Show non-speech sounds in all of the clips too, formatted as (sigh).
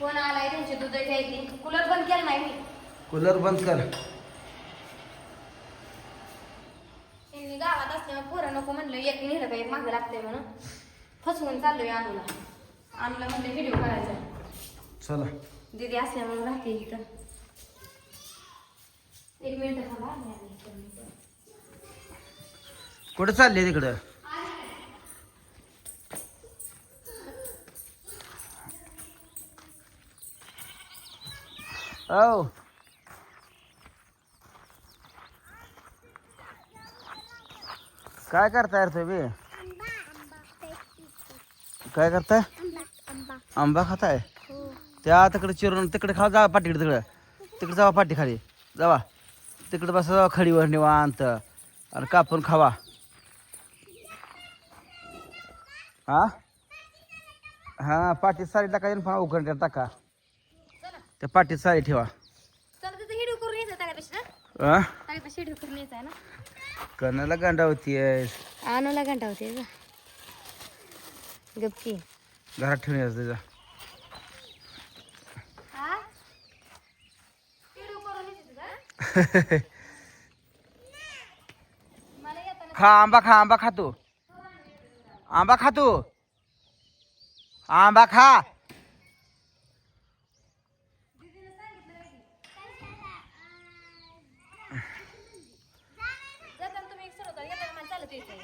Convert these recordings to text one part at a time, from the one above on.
Phone आलाय त्यांची दूध घ्यायची कूलर बंद केला नाही मी. कूलर बंद कर. त्यांनी गावात असल्यामुळे पोरं नको म्हणलं एक नेलं काही मागं लागतंय म्हणून. फसवून चाललोय अनुला अनुला म्हणलं व्हिडिओ करायचा चला. दीदी असल्यामुळे राहते इथं. एक मिनिट थांबा आले इथं. कुठे चालले तिकडं? औ काय करताय रे तुम्ही? काय करताय? आंबा खाताय? त्या तिकडे चिरून तिकडे खा जा पाठीकडे तिकडे. तिकडे जावा पाठी खाली. जावा. तिकडे बसा जावा खडीवर निवांत. आणि कापून खावा. हा? हा पाठी साडी टाकायची पण उघडण्यात टाका. त्या पाठीत साडी ठेवा. चला तिथं व्हिडिओ करून यायचं त्यापेक्षा ना हा त्यापेक्षा व्हिडिओ करून यायचा आहे ना? कणाला गांडा होती अनुला घंटा होते गपकी. घरात ठेवून यायचं करून का मला येताना खा आंबा खा आंबा खातो आंबा खातो आंबा खा जाताना तुम्ही एक सरळ येताना मला चालत यायचं आहे.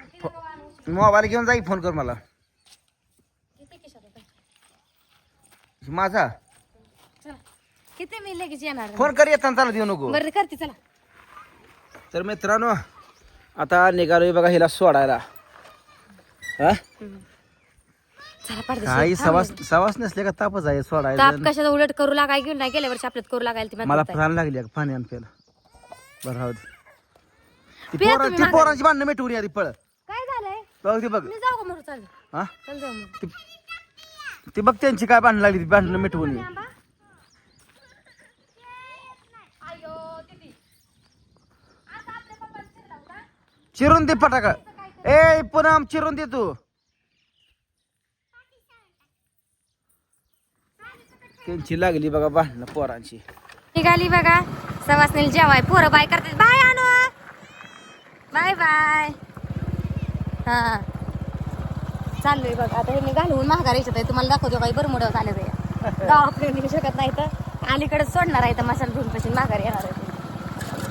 मग तिथं जाऊ आणू. मोबाईल घेऊन जाई फोन कर मला? माझा? किती मी लगेच येणार? फोन कर येताना चालत येऊ नको. बरं करते चला. तर मित्रांनो आता निघालोय बघा हिला सोडायला. हा? चला काही सवास सवास नसले का तापच आहे ताप कशाचा? उलट करू लागाय घेऊन नाही गेल्या वर्षी आपल्यात करू लागायला ती मला म्हणतात. प्राण लागली आहे पाणी आण प्यायला. बरं राहू दे. ती पिया पोरं- तुम्ही ती मागं. पोरांची भांडणं मिटवून आधी पळ. काय झालंय बघ ती बघ. मी जाऊ का मरू? चाल. हा? चल जाऊ मग. ती ती बघ त्यांची काय भांडणं लागली ती भांडणं मिटवून. ये. दीदी. आपल्या पप्पाला होता चिरून दे पटाका ए पुन्हा चिरून दे तू. त्यांची लागली बघा भांडणं पोरांची. निघाली बघा. सवासनील जेवाय पोरं बाय करतात. बाय आणू बाय बाय. हा. चाललोय बघा आता हे मी घालवून महागार यायच्यात आहे. तुम्हाला दाखवतो काही बरं मोठं झालं ते. (laughs) गावाकडे निघू शकत नाही तर. अलीकडे सोडणार आहे तर मसाला धुवून पशी माघार येणार आहे.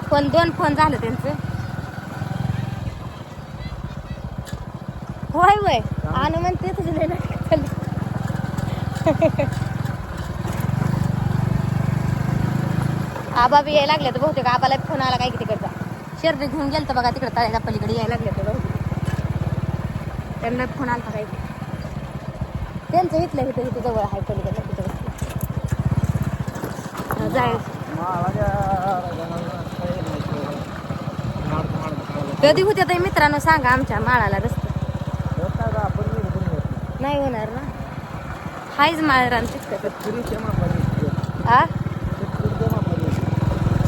फोन दोन फोन झालं त्यांचं. होय होय. आणि म्हणते तुझं. (laughs) आबा बी यायला लागले तर बहुतेक. आबाला फोन आला काय तिकडचा. शर्ट घेऊन गेलं तर बघा तिकडे तळ्याच्या पलीकडे यायला लागले तर त्यांना फोन आला काय त्यांचं इथलं इथं इथं जवळ आहे पलीकडे तिथं जाय कधी होत्या ताई मित्रांनो? सांगा आमच्या माळाला रस्ते. नाही होणार ना. हायच माळरान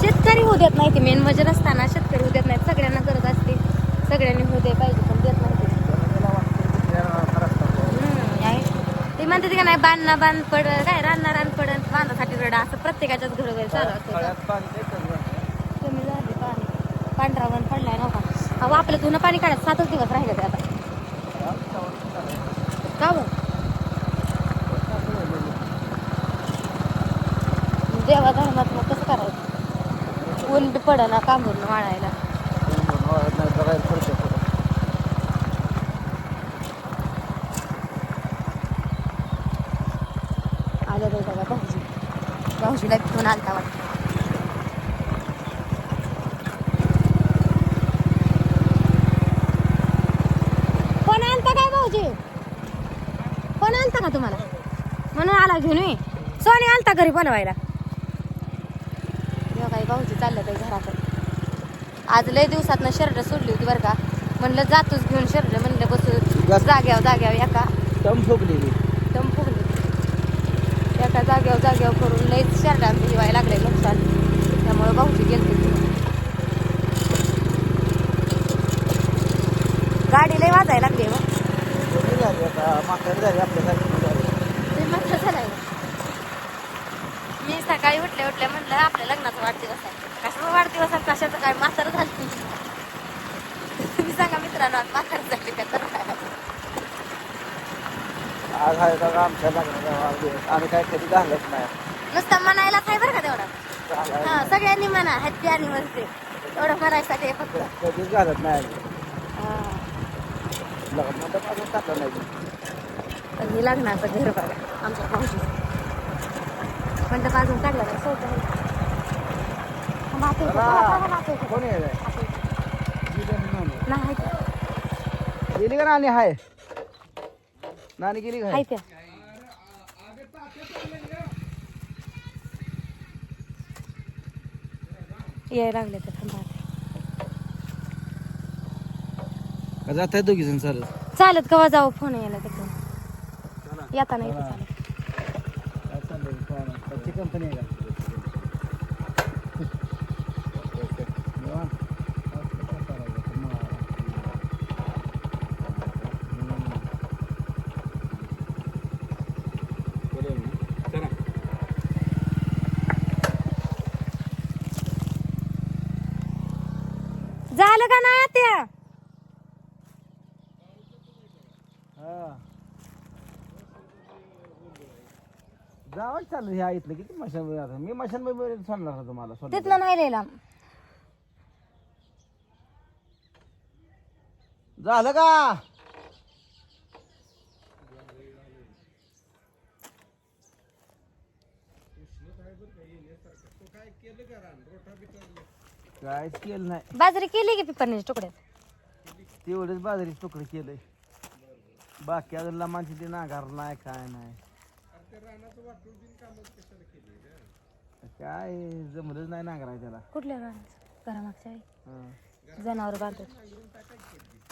शेतकरी होऊ देत नाही ते मेन म्हणजे नसताना शेतकरी होऊ देत नाहीत सगळ्यांना गरज असते. सगळ्यांनी होऊ दे पाहिजे पण देत नाही ते. हम्म, आहे. ते म्हणते ते का नाही बांध ना बांध पड काय रानना रान पडन बांधासाठी रडा असं प्रत्येकाच्याच घर वगैरे चालू असतं. कमी झाले पाणी. पांढरा वन पडलाय नव्हता. अहो आपलं जुनं पाणी काढत सातच दिवस राहिले ते आता. का बरं? देवा धर्मात मग कसं करायचं? ऊन पड ना कांबून वाळायला. आलं बाई बघा भाऊजी भाऊजीला फोन आलता वाटतं फोन आलता काय भाऊजी? फोन आलता का तुम्हाला? म्हणून आला घेऊन मी सोनी आलता घरी बनवायला काही भाऊजी चाललं ते घराकडे आज लय दिवसात शर्ट सोडली होती बरं का म्हणलं जातोच घेऊन शर्ट म्हणलं. बसू जाग्यावर जाग्यावर एका दम फुगलेली. दम फुगली एका जाग्यावर जाग्यावर करून लईच शर्ट आमची हिवायला लागले नुकसान. त्यामुळं भाऊजी गेलते. गाडी लय वाजायला लागली हो. ते मात्र मी सकाळी उठल्या उठल्या म्हणलं आपल्या लग्नाचा वाढदिवस आहे. कशाचा हो वाढदिवस आहे? कशाचं काय म्हातारं झाली तुम्ही सांगा मित्रांनो आज म्हातारं झाली का तर? आज आहे का आमच्या लग्नाचा वाढदिवस? आम्ही काय कधी घालत नाही. नुसतं म्हणायलाच आहे बरं का तेवढं? घालायला हा सगळ्यांनी म्हणा हॅपी अॅनिव्हर्सरी एवढं म्हणायसाठी आहे फक्त. कधीच घालत नाही आम्ही. हा. लग्न तर माझं टाकलं नाही पण हे लग्नाचं घर बघा आमच्या मावशी पण बाजून काढलं नाही? सोडलं नाही. कोण आहे? गेली का हाय. नानी गेली काय त्या. यायला लागले तर थांबा आता. का जात आहे दोघी जण चालत? चालत कवा जाऊ फोन यायला तिकडून. येता नाही चालत. कंपनी आहे का निवांत. झालं का नाही त्या? हा. जावंच चाललं ह्या इथलं. किती मशान आता? मी मशान सांगणार तुम्हाला सोलापूर. तिथनं नाही लिहिला. झालं का? कायच केलं नाही. बाजरी केली की पिपरण्याच्या तुकड्यात तेवढेच बाजरीच तुकडे केलंय बाकी अजून लमांची ते नागार नाही काय नाही. काय जमलंच नाही नांगराय त्याला. कुठल्या रानाचं? घरामागच्या आहे? हं. जनावर बांधत.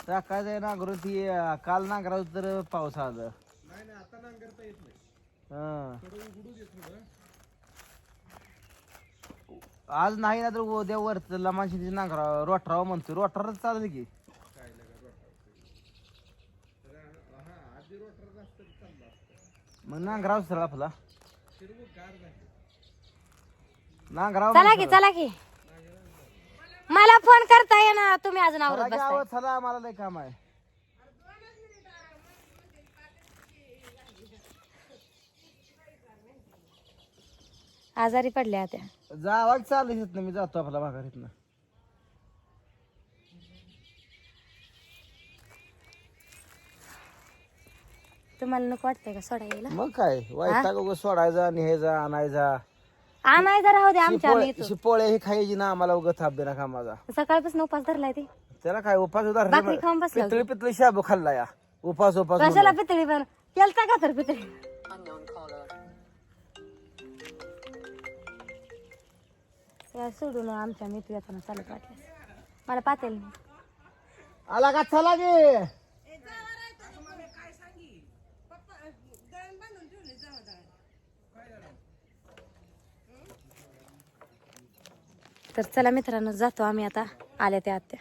टाकायचं आहे नांगरून ती अं, काल नांगरा तर पाऊस आलं. हं. आज नाही ना तर उद्या वर लमांशी ती नांगरा रोटराव म्हणतो रोटरच चालेल की. मग नांगराव सर आपला. नांगराव चला की चला की. मला फोन करता येणार तुम्ही अजून आवरत बसताय. गावात चला. आम्हाला लय काम आहे. आजारी पडल्या त्या. जावाच चालू इथनं? मी जातो आपला भागात इथनं. तुम्हाला नको वाटतंय का सोडा यायला मग काय? वैताग उगाच सोडायचा न्यायचा आणायचा. आणायचा राहू दे आमच्या आम्ही शिपोळे ही खायची ना आम्हाला उगाच थाप देणार कामाचा येतो सकाळपासून उपास धरलाय ते. त्याला काय उपास उधार भाकरी खाऊन बसला पितळी पितळी शाबू खाल्ला या. उपास उपास कशाला म्हणून. पितळी पण? केलता का तर पितळी? या सोडून आमच्या मित्र येताना चालत वाटलं मला पातेल आला का? चला गे तर चला मित्रांनो जातो आम्ही आता. आल्या त्या आत्या.